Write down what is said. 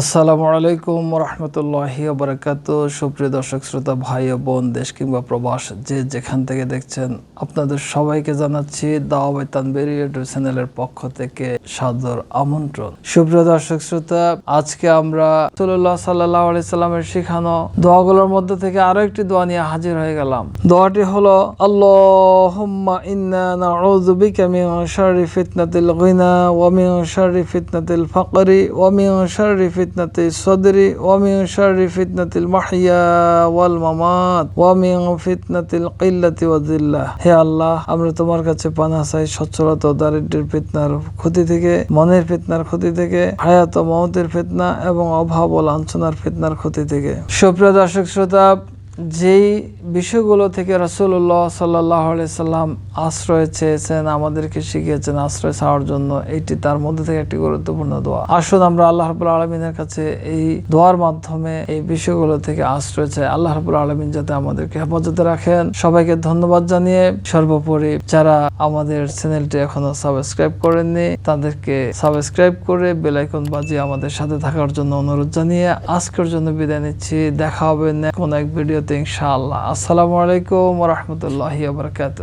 আসসালামু আলাইকুম রহমতুল্লাহি বারাকাত সুপ্রিয় দর্শক, শ্রোতা, ভাই ও বোন, দেশ কিংবা প্রবাস, যে যেখান থেকে দেখছেন, আপনাদের সবাইকে জানাচ্ছি দাওয়াবাই ইউটিউব চ্যানেলের পক্ষ থেকে সাদর আমন্ত্রণ। সুপ্রিয় দর্শক, শ্রোতা, আজকে আমরা সাল্লাহ সাল্লাহ আলি সাল্লামের শিখানো দোয়াগুলোর মধ্যে থেকে আরও একটি দোয়া নিয়ে হাজির হয়ে গেলাম। দোয়াটি হলো শাররি ফিতনাতিল গিনা ওয়া মিন ফিতনাতিল ফাকরি ফিতনাতি, সদরি ওয়ামিন শাররি ফিতনাতিল মাহিয়া ওয়াল মামাত ওয়ামিন ফিতনাতিল কিল্লাতি ওয়া যিল্লাহ হে আল্লাহ, আমরা তোমার কাছে পানা চাই সচ্ছলতা ও দারিদ্র্যের ফিতনার ক্ষতি থেকে, মনের ফিতনার ক্ষতি থেকে, হায়াত ও মৌতের ফিতনা এবং অভাব ও লাঞ্ছনার ফিতনার ক্ষতি থেকে। সুপ্রিয় দর্শক, শ্রোতা যেই বিষয়গুলো থেকে রাসূলুল্লাহ সাল্লাহ সাল্লাম আশ্রয় চেয়েছেন, আমাদেরকে শিখিয়েছেন আশ্রয় চাওয়ার জন্য এইটি তার মধ্যে থেকে একটি গুরুত্বপূর্ণ দোয়া। আসুন আমরা আল্লাহ রাবুল আলমিনের কাছে এই দোয়ার মাধ্যমে এই বিষয়গুলো থেকে আশ্রয় চাই। আল্লাহ রাবুল আলমিন যাতে আমাদেরকে হেফাজতে রাখেন। সবাইকে ধন্যবাদ জানিয়ে সর্বোপরি যারা আমাদের চ্যানেলটি এখনও সাবস্ক্রাইব করেননি, তাদেরকে সাবস্ক্রাইব করে বেলাইকন বাজিয়ে আমাদের সাথে থাকার জন্য অনুরোধ জানিয়ে আজকের জন্য বিদায় নিচ্ছি। দেখা হবে না কোন এক ভিডিওতে। ইনশাআল্লাহ। আসসালামু আলাইকুম রহমতুল্লাহ বারকাত